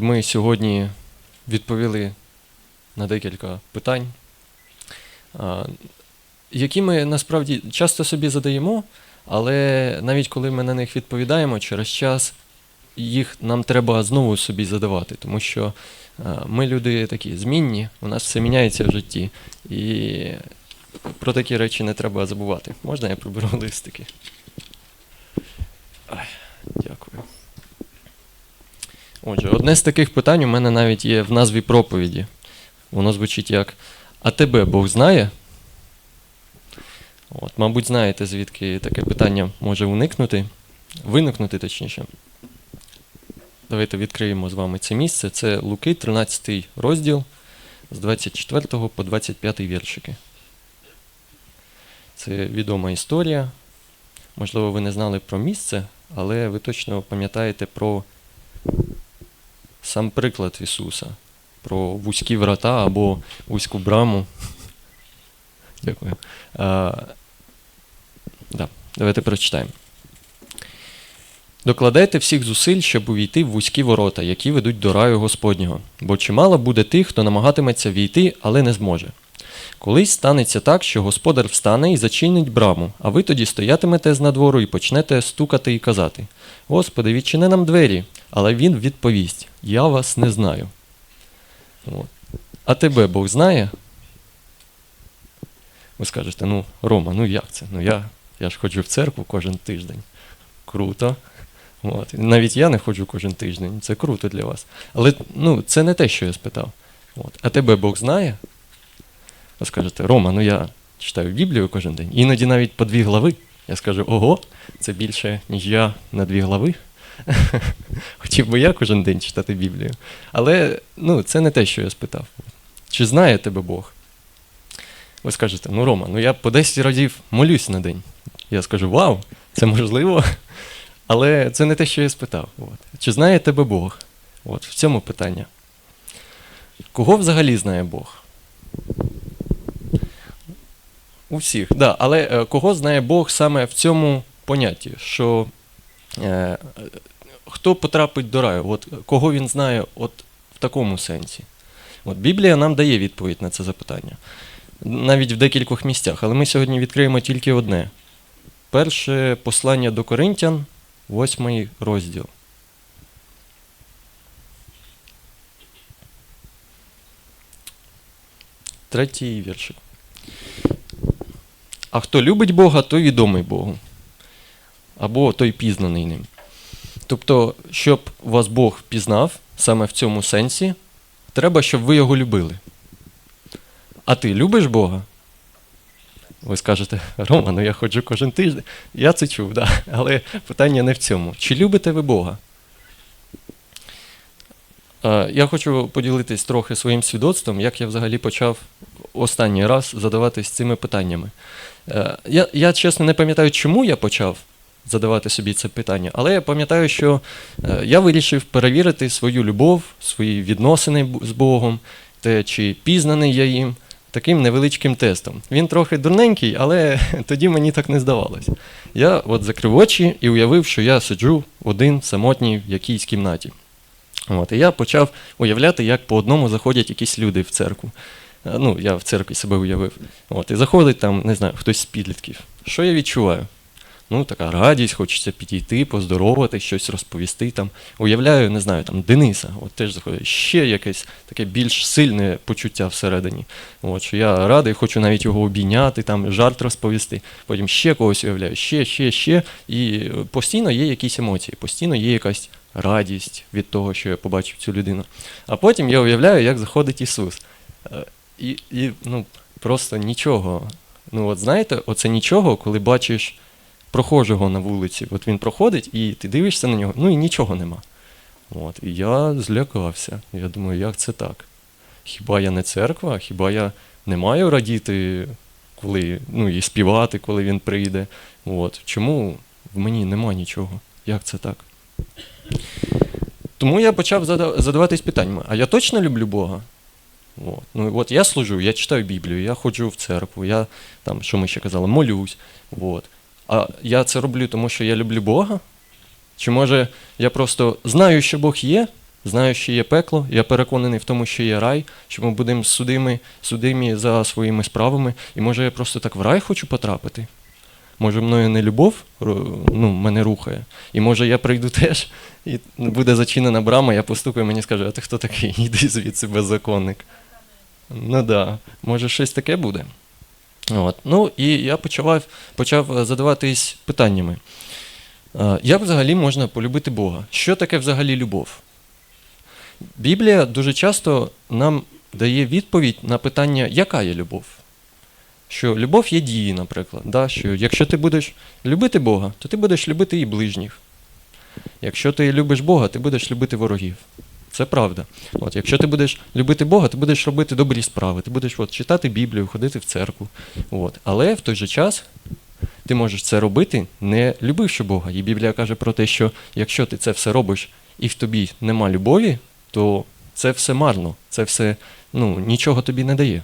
Ми сьогодні відповіли на декілька питань, які ми насправді часто собі задаємо, але навіть коли ми на них відповідаємо, через час їх нам треба знову собі задавати, тому що ми люди такі змінні, у нас все міняється в житті, і про такі речі не треба забувати. Можна я приберу листики? Дякую. Отже, одне з таких питань у мене навіть є в назві проповіді. Воно звучить як А тебе Бог знає? От, мабуть, знаєте, звідки таке питання може уникнути, виникнути точніше. Давайте відкриємо з вами це місце. Це Луки, 13 розділ з 24 по 25 віршики. Це відома історія. Можливо, ви не знали про місце, але ви точно пам'ятаєте про сам приклад Ісуса про вузькі врата або вузьку браму. Дякую. А, да, давайте прочитаємо. Докладайте всіх зусиль, щоб увійти в вузькі ворота, які ведуть до раю Господнього, бо чимало буде тих, хто намагатиметься війти, але не зможе. Колись станеться так, що господар встане і зачинить браму, а ви тоді стоятимете з надвору і почнете стукати і казати: Господи, відчини нам двері, але він відповість: Я вас не знаю. От. А тебе Бог знає? Ви скажете, ну, Рома, ну як це? Ну я, я ж ходжу в церкву кожен тиждень. Круто. От. Навіть я не ходжу кожен тиждень, це круто для вас. Але ну, це не те, що я спитав. От. А тебе Бог знає? Ви скажете, Рома, ну я читаю Біблію кожен день, іноді навіть по дві глави. Я скажу, ого, це більше, ніж я на дві глави. Хотів би я кожен день читати Біблію. Але ну, це не те, що я спитав. Чи знає тебе Бог? Ви скажете, ну Рома, ну я по 10 разів молюсь на день. Я скажу, вау, це можливо. Але це не те, що я спитав. От. Чи знає тебе Бог? От, в цьому питання. Кого взагалі знає Бог? У всіх, да. Але е, кого знає Бог саме в цьому понятті, що е, хто потрапить до раю? От, кого він знає от, в такому сенсі? От Біблія нам дає відповідь на це запитання. Навіть в декількох місцях, але ми сьогодні відкриємо тільки одне. Перше послання до Коринтян, восьмий розділ. Третій віршик. А хто любить Бога, той відомий Богу. Або той пізнаний ним. Тобто, щоб вас Бог пізнав саме в цьому сенсі, треба, щоб ви його любили. А ти любиш Бога? Ви скажете, Рома, ну я ходжу кожен тиждень. Я це чув, да. але питання не в цьому. Чи любите ви Бога? Е, Я хочу поділитись трохи своїм свідоцтвом, як я взагалі почав останній раз задаватись цими питаннями. Е, Я, я чесно не пам'ятаю, чому я почав задавати собі це питання, але я пам'ятаю, що е, я вирішив перевірити свою любов, свої відносини з Богом, те, чи пізнаний я їм, таким невеличким тестом. Він трохи дурненький, але тоді мені так не здавалося. Я от закрив очі і уявив, що я сиджу один самотній в якійсь кімнаті. От, і я почав уявляти, як по одному заходять якісь люди в церкву. Е, Ну, я в церкві себе уявив. От, і заходить там, не знаю, хтось з підлітків. Що я відчуваю? Ну, така радість, хочеться підійти, поздоровати, щось розповісти. Там. Уявляю, не знаю, там Дениса, от теж заходить. Ще якесь таке більш сильне почуття всередині. От, що я радий, хочу навіть його обійняти, там жарт розповісти. Потім ще когось уявляю, ще, ще, ще. І постійно є якісь емоції, постійно є якась радість від того, що я побачив цю людину. А потім я уявляю, як заходить Ісус. Е, І, і ну, просто нічого. Ну, от знаєте, оце нічого, коли бачиш прохожого на вулиці. От він проходить, і ти дивишся на нього, ну і нічого нема. От, і я злякався. Я думаю, як це так? Хіба я не церква? Хіба я не маю радіти, коли, ну, і співати, коли він прийде? От. Чому в мені нема нічого? Як це так? Тому я почав задаватись питаннями: а я точно люблю Бога? От. Ну, от я служу, я читаю Біблію, я ходжу в церкву, я там, що ми ще казали, молюсь. От. А я це роблю, тому що я люблю Бога? Чи може я просто знаю, що Бог є, знаю, що є пекло, я переконаний в тому, що є рай, що ми будемо судимі, судимі за своїми справами. І може я просто так в рай хочу потрапити? Може, мною не любов ну, мене рухає. І може я прийду теж, і буде зачинена брама, я постукаю, мені скаже, а ти хто такий? Іди звідси беззаконник. Ну да, може щось таке буде. От. Ну і я почав, почав е, задаватись питаннями. Е, Як взагалі можна полюбити Бога? Що таке взагалі любов? Біблія дуже часто нам дає відповідь на питання, яка є любов? Що любов є дії, наприклад. Да? Що якщо ти будеш любити Бога, то ти будеш любити і ближніх. Якщо ти любиш Бога, ти будеш любити ворогів. Це правда. От, якщо ти будеш любити Бога, ти будеш робити добрі справи, ти будеш от, читати Біблію, ходити в церкву. От. Але в той же час ти можеш це робити, не любивши Бога. І Біблія каже про те, що якщо ти це все робиш і в тобі нема любові, то це все марно, це все ну, нічого тобі не дає.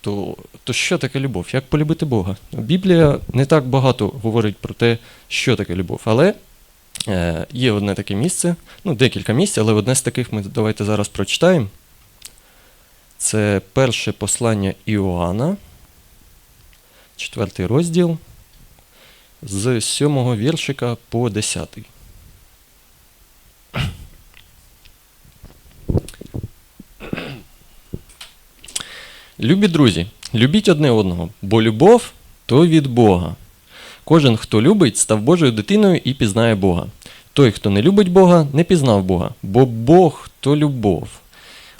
То, то що таке любов? Як полюбити Бога? Біблія не так багато говорить про те, що таке любов, але є одне таке місце, ну, декілька місць, але одне з таких ми давайте зараз прочитаємо. Це перше послання Іоанна, четвертий розділ, з сьомого віршика по десятий. Любі друзі, любіть одне одного, бо любов то від Бога. Кожен, хто любить, став Божою дитиною і пізнає Бога. Той, хто не любить Бога, не пізнав Бога, бо Бог то любов.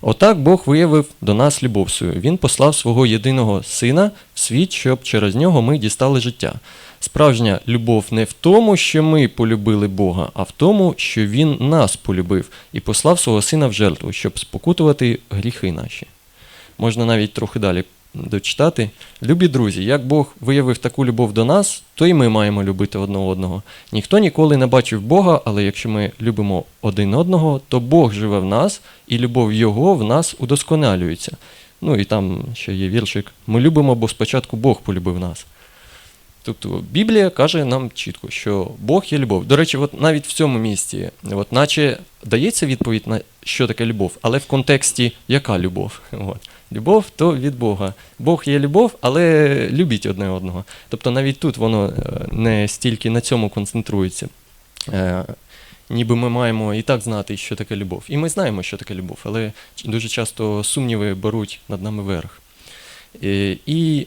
Отак Бог виявив до нас любов свою. Він послав свого єдиного сина в світ, щоб через нього ми дістали життя. Справжня любов не в тому, що ми полюбили Бога, а в тому, що Він нас полюбив і послав свого сина в жертву, щоб спокутувати гріхи наші. Можна навіть трохи далі дочитати. Любі друзі, як Бог виявив таку любов до нас, то і ми маємо любити одне одного. Ніхто ніколи не бачив Бога, але якщо ми любимо один одного, то Бог живе в нас, і любов Його в нас удосконалюється. Ну і там ще є віршик. Ми любимо, бо спочатку Бог полюбив нас. Тобто Біблія каже нам чітко, що Бог є любов. До речі, от навіть в цьому місці, от наче дається відповідь на що таке любов, але в контексті яка любов? От. Любов то від Бога. Бог є любов, але любіть одне одного. Тобто навіть тут воно е, не стільки на цьому концентрується. Е, Ніби ми маємо і так знати, що таке любов. І ми знаємо, що таке любов, але дуже часто сумніви беруть над нами верх. Е, І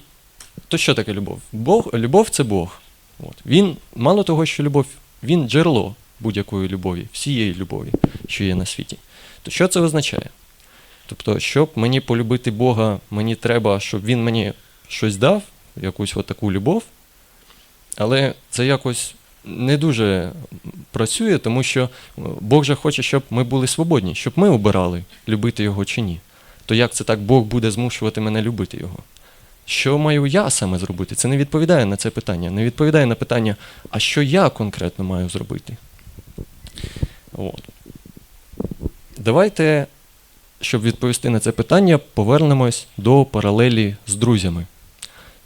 то що таке любов? Бог, любов це Бог. От. Він, мало того, що любов, він джерело будь-якої любові, всієї любові, що є на світі. То що це означає? Тобто, щоб мені полюбити Бога, мені треба, щоб він мені щось дав, якусь таку любов, але це якось не дуже працює, тому що е, Бог же хоче, щоб ми були свободні, щоб ми обирали, любити його чи ні. То як це так Бог буде змушувати мене любити його? Що маю я саме зробити? Це не відповідає на це питання. Не відповідає на питання, а що я конкретно маю зробити? От. Давайте, щоб відповісти на це питання, повернемось до паралелі з друзями.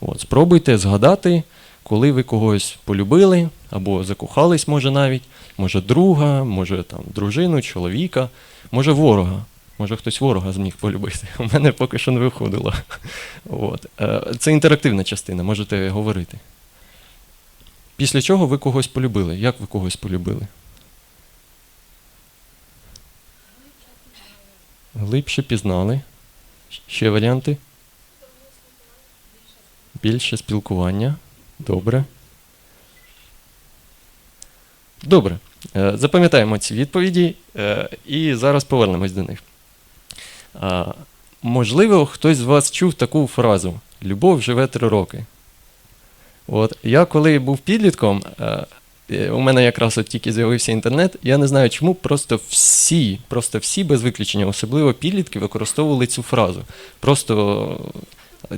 От, спробуйте згадати, коли ви когось полюбили, або закохались, може навіть, може друга, може там дружину, чоловіка, може ворога. Може хтось ворога зміг полюбити. У мене поки що не виходило. От. Е, Це інтерактивна частина, можете говорити. Після чого ви когось полюбили? Як ви когось полюбили? Глибше пізнали. Ще варіанти? Більше спілкування. Добре. Добре. Е, Запам'ятаємо ці відповіді е, і зараз повернемось до них. Можливо, хтось з вас чув таку фразу Любов живе три роки. От я коли був підлітком, е, у мене якраз от тільки з'явився інтернет, я не знаю чому, просто всі, просто всі без виключення, особливо підлітки, використовували цю фразу. Просто е,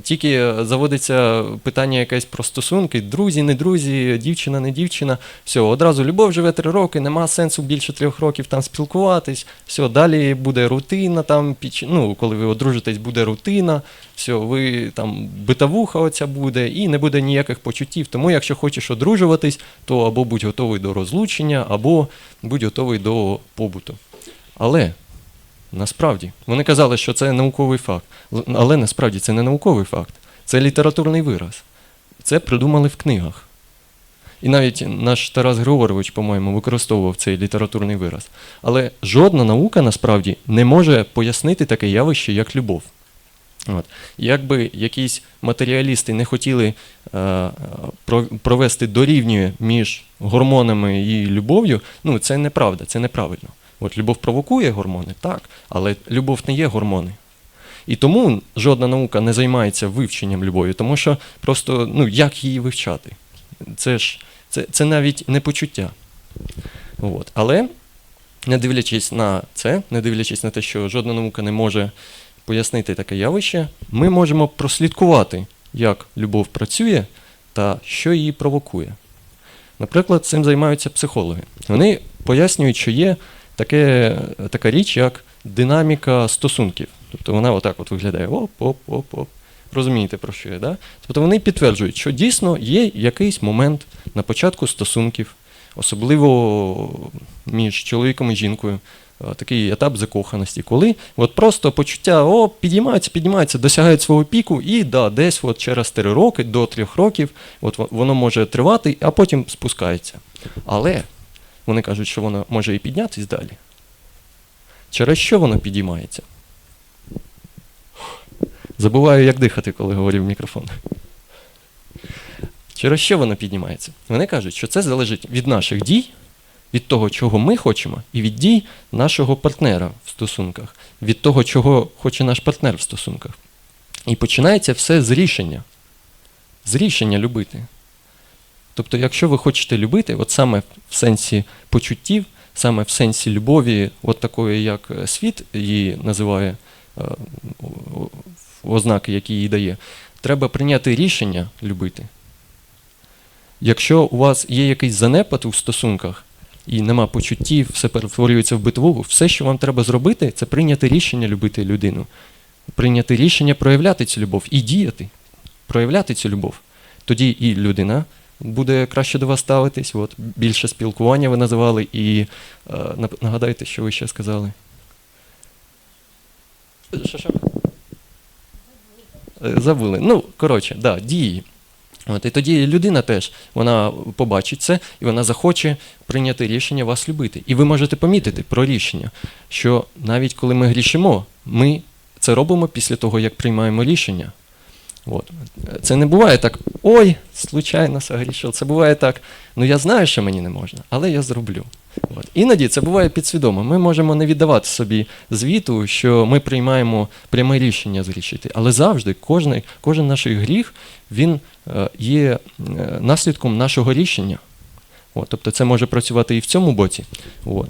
тільки заводиться питання якесь про стосунки, друзі, не друзі, дівчина, не дівчина. Все, одразу любов живе три роки, нема сенсу більше трьох років там спілкуватись. Все, далі буде рутина, там, ну, коли ви одружитесь, буде рутина, все, ви там битавуха оця буде, і не буде ніяких почуттів. Тому, якщо хочеш одружуватись, то або будь готовий до розлучення, або будь готовий до побуту. Але насправді вони казали, що це науковий факт. Але насправді це не науковий факт, це літературний вираз. Це придумали в книгах. І навіть наш Тарас Григорович, по-моєму, використовував цей літературний вираз. Але жодна наука насправді не може пояснити таке явище, як любов. От. Якби якісь матеріалісти не хотіли е, провести дорівнює між гормонами і любов'ю, ну це неправда, це неправильно. От любов провокує гормони, так, але любов не є гормони. І тому жодна наука не займається вивченням любові, тому що просто ну, як її вивчати? Це ж це, це навіть не почуття. От. Але не дивлячись на це, не дивлячись на те, що жодна наука не може пояснити таке явище, ми можемо прослідкувати, як любов працює та що її провокує. Наприклад, цим займаються психологи. Вони пояснюють, що є таке, така річ, як динаміка стосунків. Тобто вона отак от виглядає оп-оп-оп-оп. Розумієте, про що я, да? Тобто вони підтверджують, що дійсно є якийсь момент на початку стосунків, особливо між чоловіком і жінкою, такий етап закоханості, коли от просто почуття о, підіймаються, підіймаються, досягають свого піку, і да, десь от через 3 роки до 3 років от воно може тривати, а потім спускається. Але вони кажуть, що воно може і піднятись далі. Через що воно підіймається? Забуваю, як дихати, коли говорю в мікрофон. Через що воно піднімається? Вони кажуть, що це залежить від наших дій, від того, чого ми хочемо, і від дій нашого партнера в стосунках, від того, чого хоче наш партнер в стосунках. І починається все з рішення. З рішення любити. Тобто, якщо ви хочете любити, от саме в сенсі почуттів, саме в сенсі любові, от такої, як е, світ її називає, е, ознаки, які їй дає, треба прийняти рішення любити. Якщо у вас є якийсь занепад у стосунках і нема почуттів, все перетворюється в битву, все, що вам треба зробити, це прийняти рішення любити людину, прийняти рішення проявляти цю любов і діяти, проявляти цю любов. Тоді і людина буде краще до вас ставитись. От, більше спілкування ви називали, і е, нагадайте, що ви ще сказали. Що, що? Е, Забули. Ну, коротше, да, дії. От, і тоді людина теж вона побачить це і вона захоче прийняти рішення вас любити. І ви можете помітити про рішення, що навіть коли ми грішимо, ми це робимо після того, як приймаємо рішення. От. Це не буває так, ой, случайно согрішив. Це буває так, ну я знаю, що мені не можна, але я зроблю. От. Іноді це буває підсвідомо. Ми можемо не віддавати собі звіту, що ми приймаємо пряме рішення зрішити. Але завжди кожен, кожен наш гріх він е, є е, наслідком нашого рішення. От. Тобто це може працювати і в цьому боці. От.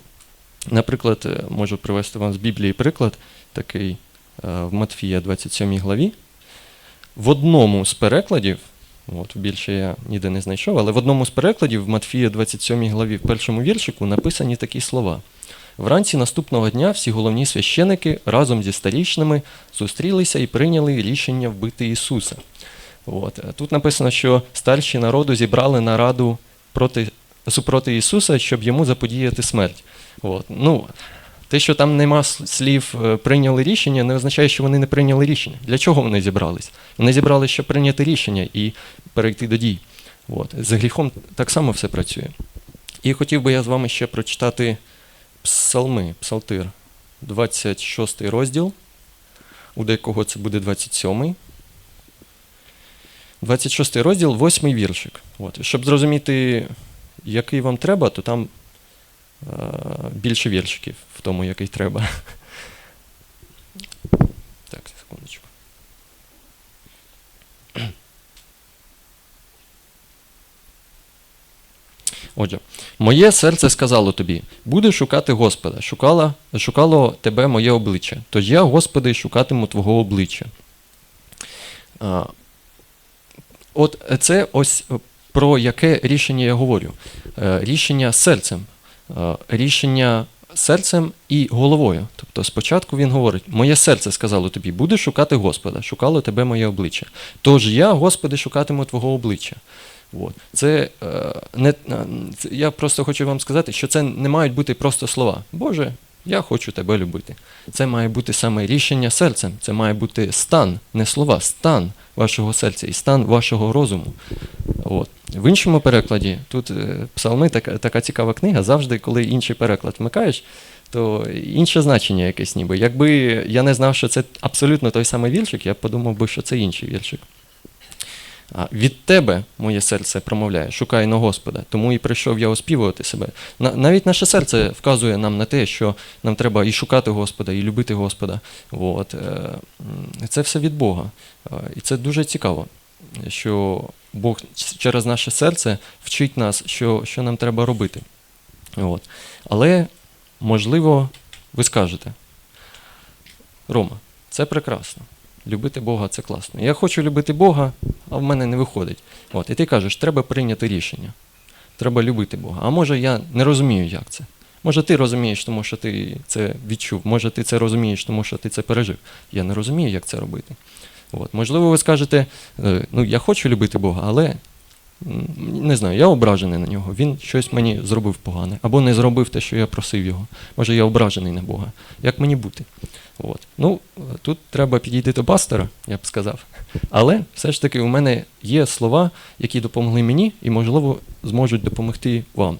Наприклад, е, можу привести вам з Біблії приклад такий в Матфія 27 главі. В одному з перекладів, от більше я ніде не знайшов, але в одному з перекладів в Матфія 27 главі в першому віршику написані такі слова. Вранці наступного дня всі головні священики разом зі старішними зустрілися і прийняли рішення вбити Ісуса. От. е, Тут написано, що старші народу зібрали нараду проти, супроти Ісуса, щоб йому заподіяти смерть. От. Ну, те, що там нема слів е, прийняли рішення, не означає, що вони не прийняли рішення. Для чого вони зібрались? Вони зібралися, щоб прийняти рішення і перейти до дій. От. З гріхом так само все працює. І хотів би я з вами ще прочитати псалми, псалтир, 26 розділ. У декого це буде 27. 26 розділ, 8 віршик. От. Щоб зрозуміти, який вам треба, то там більше віршиків в тому, який треба. Так, секундочку. Отже, моє серце сказало тобі: буде шукати Господа, шукала, шукало тебе моє обличчя. Тож я, Господи, шукатиму Твого обличчя. А, От це ось е, про яке рішення я говорю. Е, Рішення серцем. Е, Рішення серцем і головою. Тобто спочатку він говорить: Моє серце сказало тобі, буде шукати Господа, шукало тебе моє обличчя. Тож я, Господи, шукатиму Твого обличчя. От. Це, е, не, е, я просто хочу вам сказати, що це не мають бути просто слова. Боже, Я хочу тебе любити. Це має бути саме рішення серцем, це має бути стан, не слова, стан вашого серця і стан вашого розуму. От. В іншому перекладі, тут е, псалми така, така цікава книга, завжди, коли інший переклад вмикаєш, то інше значення якесь ніби. Якби я не знав, що це абсолютно той самий віршик, я подумав би, що це інший віршик. Від тебе моє серце промовляє, шукай на Господа, тому і прийшов я оспівувати себе. Навіть наше серце вказує нам на те, що нам треба і шукати Господа, і любити Господа. От. е, Це все від Бога. І це дуже цікаво, що Бог через наше серце вчить нас, що, що нам треба робити. От. Але, можливо, ви скажете, Рома, це прекрасно. Любити Бога це класно. Я хочу любити Бога, а в мене не виходить. От, і ти кажеш, треба прийняти рішення. Треба любити Бога. А може я не розумію, як це. Може, ти розумієш, тому що ти це відчув. Може, ти це розумієш, тому що ти це пережив. Я не розумію, як це робити. От. Можливо, ви скажете, е, ну я хочу любити Бога, але не знаю, я ображений на нього. Він щось мені зробив погане, або не зробив те, що я просив його. Може, я ображений на Бога. Як мені бути? От. Ну, тут треба підійти до пастора, я б сказав. Але все ж таки у мене є слова, які допомогли мені і, можливо, зможуть допомогти вам.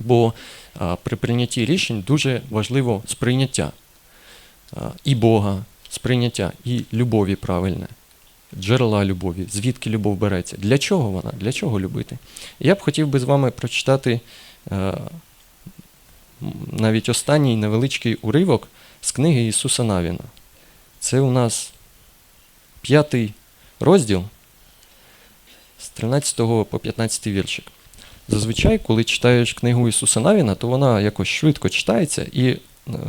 Бо а, при прийнятті рішень дуже важливо сприйняття а, і Бога, сприйняття, і любові правильне, джерела любові, звідки любов береться. Для чого вона? Для чого любити? Я б хотів би з вами прочитати е, навіть останній невеличкий уривок з книги Ісуса Навіна. Це у нас п'ятий розділ з 13 по 15 віршик. Зазвичай, коли читаєш книгу Ісуса Навіна, то вона якось швидко читається, і е,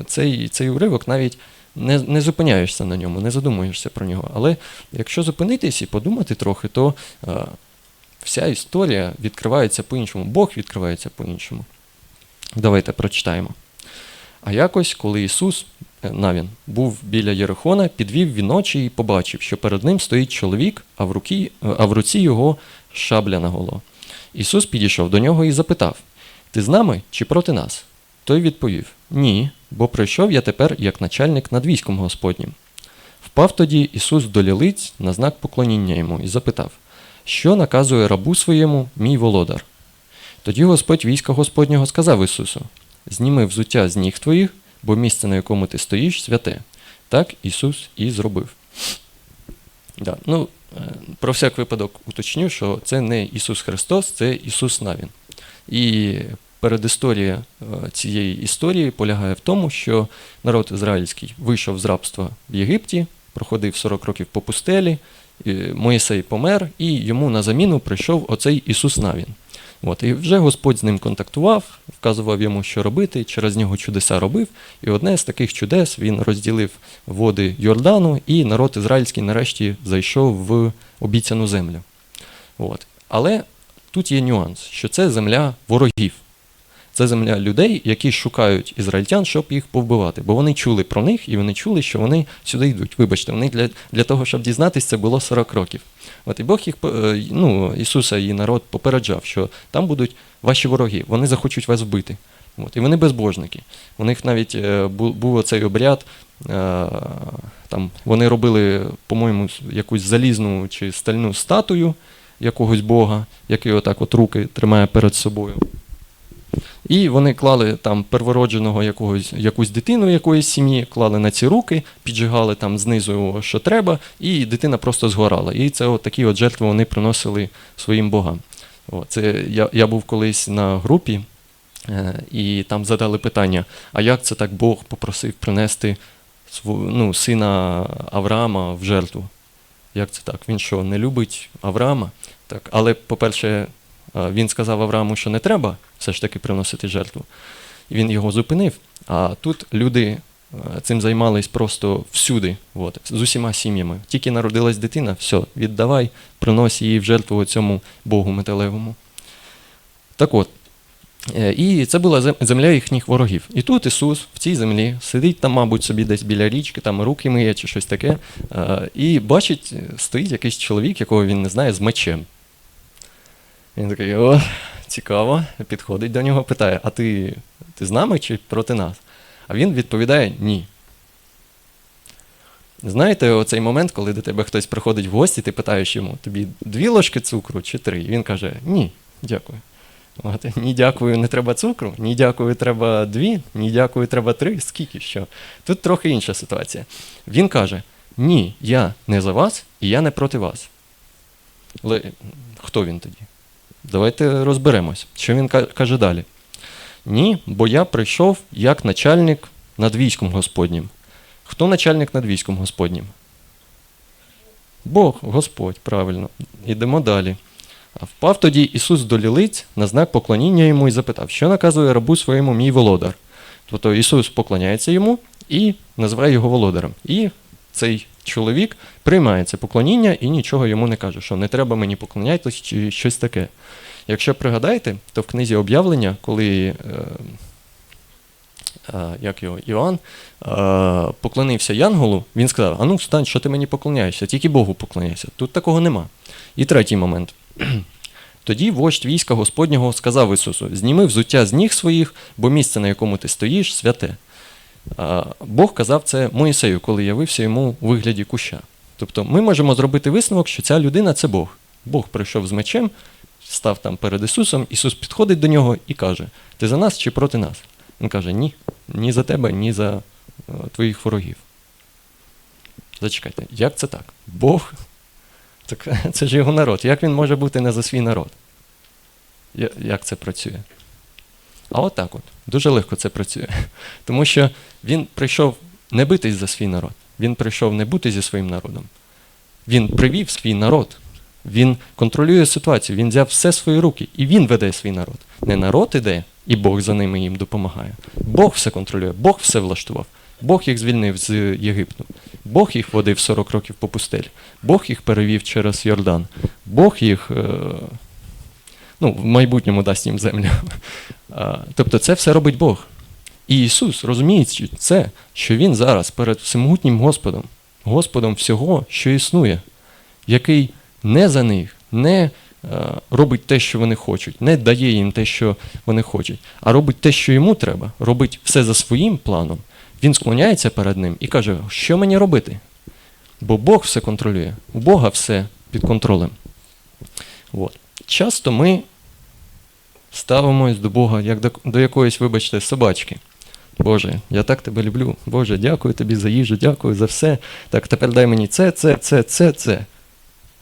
цей, цей уривок навіть не, не зупиняєшся на ньому, не задумуєшся про нього. Але якщо зупинитись і подумати трохи, то е, вся історія відкривається по-іншому. Бог відкривається по-іншому. Давайте прочитаємо. А якось, коли Ісус е, Навін був біля Єрихона, підвів він очі і побачив, що перед ним стоїть чоловік, а в, руки, е, а в руці його шабля наголо. Ісус підійшов до нього і запитав: Ти з нами чи проти нас? Той відповів: Ні, бо прийшов я тепер як начальник над військом Господнім. Впав тоді Ісус до лілиць на знак поклоніння йому і запитав, що наказує рабу своєму мій володар. Тоді Господь війська Господнього сказав Ісусу: Зніми взуття з ніг твоїх, бо місце, на якому ти стоїш, святе. Так Ісус і зробив. Да. Ну, е, про всяк випадок уточню, що це не Ісус Христос, це Ісус Навін. І передісторія е, цієї історії полягає в тому, що народ ізраїльський вийшов з рабства в Єгипті, проходив 40 років по пустелі, Моїсей помер, і йому на заміну прийшов оцей Ісус Навін. От, і вже Господь з ним контактував, вказував йому, що робити, через нього чудеса робив. І одне з таких чудес він розділив води Йордану, і народ ізраїльський нарешті зайшов в обіцяну землю. От. Але тут є нюанс, що це земля ворогів. Це земля людей, які шукають ізраїльтян, щоб їх повбивати. Бо вони чули про них і вони чули, що вони сюди йдуть. Вибачте, вони для, для того, щоб дізнатися, це було 40 років. От і Бог їх, е, ну, Ісуса і народ попереджав, що там будуть ваші вороги, вони захочуть вас вбити. От, і вони безбожники. У них навіть е, був оцей обряд, е, там вони робили, по-моєму, якусь залізну чи стальну статую якогось Бога, який отак от руки тримає перед собою. І вони клали там первородженого якогось, якусь дитину якоїсь сім'ї, клали на ці руки, піджигали там знизу, що треба, і дитина просто згорала. І це от такі от жертви вони приносили своїм богам. О, це я, я був колись на групі, е, і там задали питання: а як це так Бог попросив принести ну, сина Авраама в жертву? Як це так? Він що, не любить Авраама? Так, але, по-перше, він сказав Аврааму, що не треба все ж таки приносити жертву. Він його зупинив. А тут люди е, цим займались просто всюди, от, з усіма сім'ями. Тільки народилась дитина, все, віддавай, принось її в жертву цьому Богу металевому. Так от. е, І це була земля їхніх ворогів. І тут Ісус в цій землі сидить там, мабуть, собі десь біля річки, там руки миє чи щось таке. е, І бачить, е, стоїть якийсь чоловік, якого він не знає, з мечем. Він такий, о, цікаво, підходить до нього, питає: а ти, ти з нами чи проти нас? А він відповідає ні. Знаєте, оцей момент, коли до тебе хтось приходить в гості, ти питаєш йому, тобі дві ложки цукру чи три? І він каже, ні, дякую. От, ні, дякую, не треба цукру, ні, дякую, треба дві, ні, дякую, треба три. Скільки що? Тут трохи інша ситуація. Він каже: Ні, я не за вас і я не проти вас. Але хто він тоді? Давайте розберемось. Що він каже далі? Ні, бо я прийшов як начальник над військом Господнім. Хто начальник над військом Господнім? Бог, Господь, правильно. Ідемо далі. Впав тоді Ісус до лілиць на знак поклоніння йому і запитав, що наказує рабу своєму мій володар. Тобто Ісус поклоняється йому і називає його володарем. І цей чоловік приймає це поклоніння і нічого йому не каже, що не треба мені поклонятися чи щось таке. Якщо пригадаєте, то в книзі об'явлення, коли е, е, як його, Іоанн е, поклонився Янголу, він сказав: Ану, встань, що ти мені поклоняєшся, тільки Богу поклоняйся. Тут такого нема. І третій момент. Тоді вождь війська Господнього сказав Ісусу: Зніми взуття з ніг своїх, бо місце, на якому ти стоїш, святе. Бог казав це Моїсею, коли явився йому у вигляді куща. Тобто ми можемо зробити висновок, що ця людина це Бог. Бог прийшов з мечем, став там перед Ісусом, Ісус підходить до нього і каже: Ти за нас чи проти нас? Він каже: Ні, ні за тебе, ні за е, твоїх ворогів. Зачекайте, як це так? Бог так це ж його народ. Як він може бути не за свій народ? Як це працює? А от так от. Дуже легко це працює. Тому що він прийшов не битись за свій народ. Він прийшов не бути зі своїм народом. Він привів свій народ. Він контролює ситуацію, він взяв все свої руки, і він веде свій народ. Не народ іде, і Бог за ними їм допомагає. Бог все контролює, Бог все влаштував. Бог їх звільнив з Єгипту. Бог їх водив 40 років по пустелі. Бог їх перевів через Йордан. Бог їх е, ну, в майбутньому дасть їм землю. Тобто це все робить Бог. І Ісус, розуміючи це, що Він зараз перед всемогутнім Господом, Господом всього, що існує, який не за них, не е, робить те, що вони хочуть, не дає їм те, що вони хочуть, а робить те, що йому треба, робить все за своїм планом. Він склоняється перед ним і каже, що мені робити? Бо Бог все контролює, у Бога все під контролем. От. Часто ми ставимось до Бога як до, до якоїсь, вибачте, собачки. Боже, я так тебе люблю. Боже, дякую тобі за їжу, дякую за все. Так, тепер дай мені це, це, це, це, це.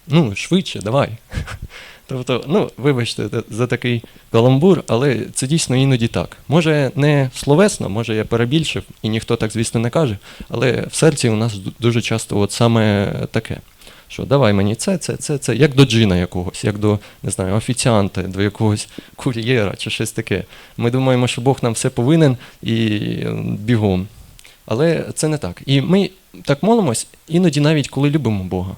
Ну, швидше, давай. Тобто, ну, вибачте за такий каламбур, але це дійсно іноді так. Може, не словесно, може я перебільшив, і ніхто так, звісно, не каже, але в серці у нас дуже часто от саме таке. Що давай мені це, це, це, це, як до джина якогось, як до, не знаю, офіціанта, до якогось кур'єра чи щось таке. Ми думаємо, що Бог нам все повинен і е, бігом. Але це не так. І ми так молимось іноді навіть коли любимо Бога.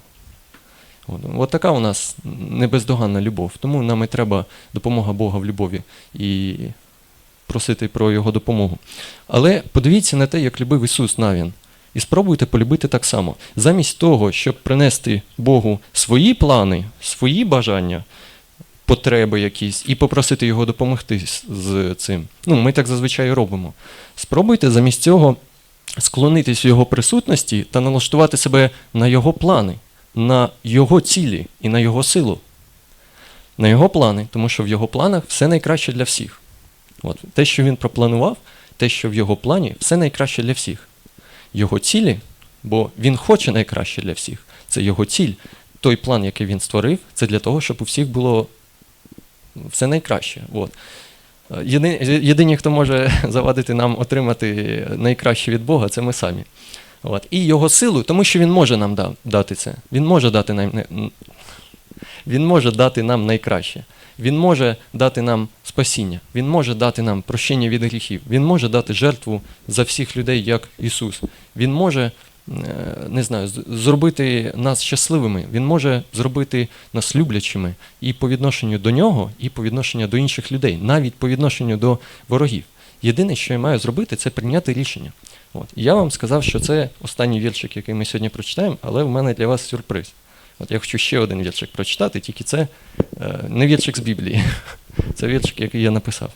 От, от така у нас небездоганна любов. Тому нам і треба допомога Бога в любові і просити про Його допомогу. Але подивіться на те, як любив Ісус Навін. І спробуйте полюбити так само. Замість того, щоб принести Богу свої плани, свої бажання, потреби якісь, і попросити Його допомогти з- цим. Ну, ми так зазвичай робимо. Спробуйте замість цього склонитись в Його присутності та налаштувати себе на Його плани, на Його цілі і на Його силу. На Його плани, тому що в Його планах все найкраще для всіх. От, те, що він пропланував, те, що в його плані, все найкраще для всіх. Його цілі, бо він хоче найкраще для всіх. Це його ціль. Той план, який він створив, це для того, щоб у всіх було все найкраще. От. Єди- Єдині, хто може завадити нам отримати найкраще від Бога, це ми самі. От. І його силу, тому що він може нам дати це. Він може дати нам, він може дати нам найкраще. Він може дати нам спасіння, Він може дати нам прощення від гріхів, Він може дати жертву за всіх людей, як Ісус. Він може, е, не знаю, зробити нас щасливими, Він може зробити нас люблячими і по відношенню до нього, і по відношенню до інших людей, навіть по відношенню до ворогів. Єдине, що я маю зробити, це прийняти рішення. От. І Я вам сказав, що це останній віршик, який ми сьогодні прочитаємо, але в мене для вас сюрприз. От я хочу ще один віршик прочитати, тільки це е, не віршик з Біблії, це віршик, який я написав.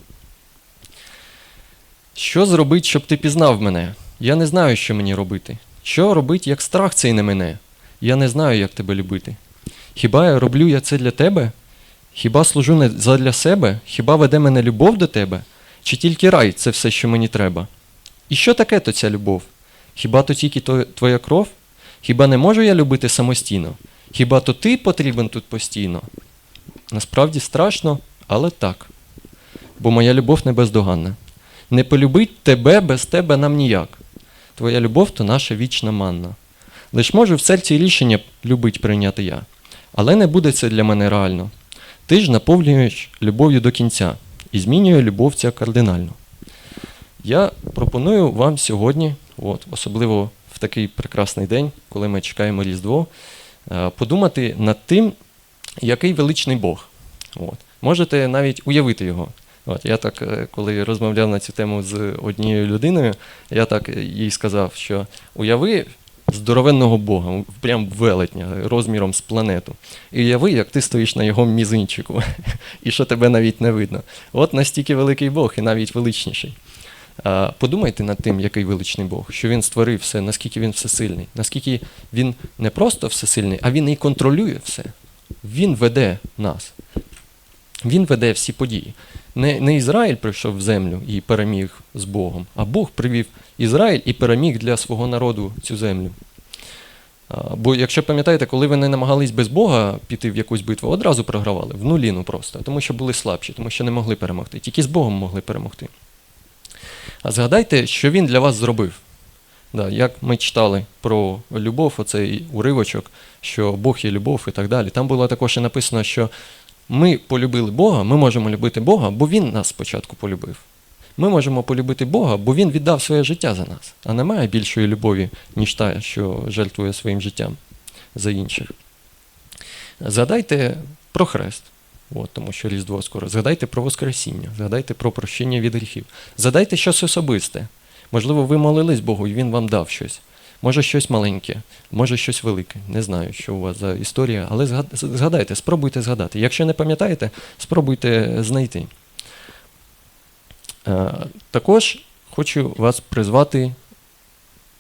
Що зробить, щоб ти пізнав мене? Я не знаю, що мені робити. Що робить, як страх цей не мене? Я не знаю, як тебе любити. Хіба я роблю я це для тебе? Хіба служу задля себе? Хіба веде мене любов до тебе? Чи тільки рай це все, що мені треба? І що таке то ця любов? Хіба то тільки твоя кров? Хіба не можу я любити самостійно? Хіба то ти потрібен тут постійно? Насправді страшно, але так. Бо моя любов не бездоганна. Не полюбить тебе без тебе нам ніяк. Твоя любов то наша вічна манна. Лиш можу в серці рішення любить прийняти я. Але не буде це для мене реально. Ти ж наповнюєш любов'ю до кінця і змінює любов ця кардинально. Я пропоную вам сьогодні, от, особливо в такий прекрасний день, коли ми чекаємо Різдво, подумати над тим, який величний Бог. От. Можете навіть уявити його. От, я так, е, коли розмовляв на цю тему з однією людиною, я так е, їй сказав, що уяви здоровенного Бога, прям велетня, розміром з планету. І уяви, як ти стоїш на його мізинчику, і що тебе навіть не видно. От настільки великий Бог і навіть величніший. А, Подумайте над тим, який величний Бог, що він створив все, наскільки він всесильний, наскільки він не просто всесильний, а він і контролює все. Він веде нас. Він веде всі події. Не, не Ізраїль прийшов в землю і переміг з Богом, а Бог привів Ізраїль і переміг для свого народу цю землю. Бо, якщо пам'ятаєте, коли вони намагались без Бога піти в якусь битву, одразу програвали, в нуліну просто, тому що були слабші, тому що не могли перемогти. Тільки з Богом могли перемогти. А згадайте, що він для вас зробив. Да, як ми читали про любов, оцей уривочок, що Бог є любов і так далі. Там було також і написано, що ми полюбили Бога, ми можемо любити Бога, бо Він нас спочатку полюбив. Ми можемо полюбити Бога, бо Він віддав своє життя за нас. А немає більшої любові, ніж та, що жертвує своїм життям за інших. Згадайте про хрест, от, тому що Різдво скоро. Згадайте про Воскресіння, згадайте про прощення від гріхів. Згадайте щось особисте. Можливо, ви молились Богу, і Він вам дав щось. Може, щось маленьке, може щось велике. Не знаю, що у вас за історія, але згадайте, спробуйте згадати. Якщо не пам'ятаєте, спробуйте знайти. Е, Також хочу вас призвати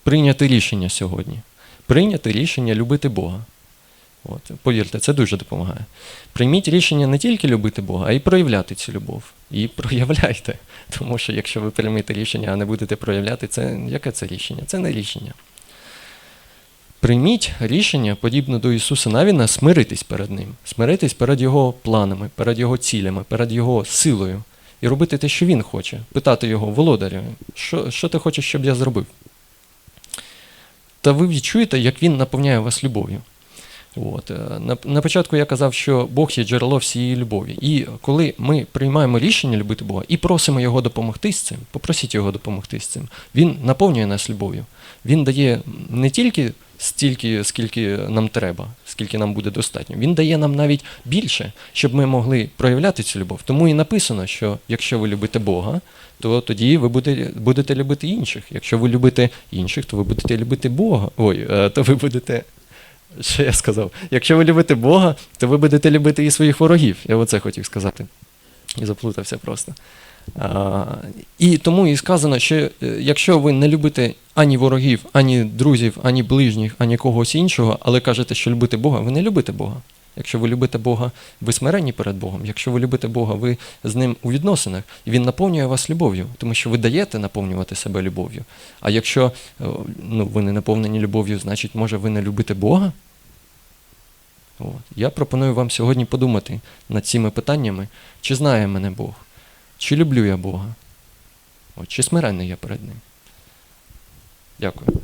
прийняти рішення сьогодні. Прийняти рішення любити Бога. От, повірте, це дуже допомагає. Прийміть рішення не тільки любити Бога, а й проявляти цю любов. І проявляйте. Тому що якщо ви приймете рішення, а не будете проявляти, це яке це рішення? Це не рішення. Прийміть рішення, подібне до Ісуса Навіна, смиритись перед Ним, смиритись перед Його планами, перед Його цілями, перед Його силою і робити те, що Він хоче, питати Його, володаря, що, що ти хочеш, щоб я зробив? Та ви відчуєте, як Він наповняє вас любов'ю. От. е, На, на початку я казав, що Бог є джерело всієї любові. І коли ми приймаємо рішення любити Бога і просимо Його допомогти з цим, попросіть Його допомогти з цим, Він наповнює нас любов'ю. Він дає не тільки стільки, скільки нам треба, скільки нам буде достатньо. Він дає нам навіть більше, щоб ми могли проявляти цю любов. Тому і написано, що якщо ви любите Бога, то тоді ви будете, будете любити інших. Якщо ви любите інших, то ви будете любити Бога. Ой, е, то ви будете. Що я сказав? Якщо ви любите Бога, то ви будете любити і своїх ворогів. Я оце хотів сказати. І заплутався просто. А, і тому і сказано, що е, якщо ви не любите ані ворогів, ані друзів, ані ближніх, ані когось іншого, але кажете, що любите Бога, ви не любите Бога. Якщо ви любите Бога, ви смиренні перед Богом. Якщо ви любите Бога, ви з ним у відносинах, і Він наповнює вас любов'ю, тому що ви даєте наповнювати себе любов'ю. А якщо е, ну, ви не наповнені любов'ю, значить, може, ви не любите Бога? От. Я пропоную вам сьогодні подумати над цими питаннями, чи знає мене Бог, чи люблю я Бога, От, чи смиренний я перед Ним. Дякую.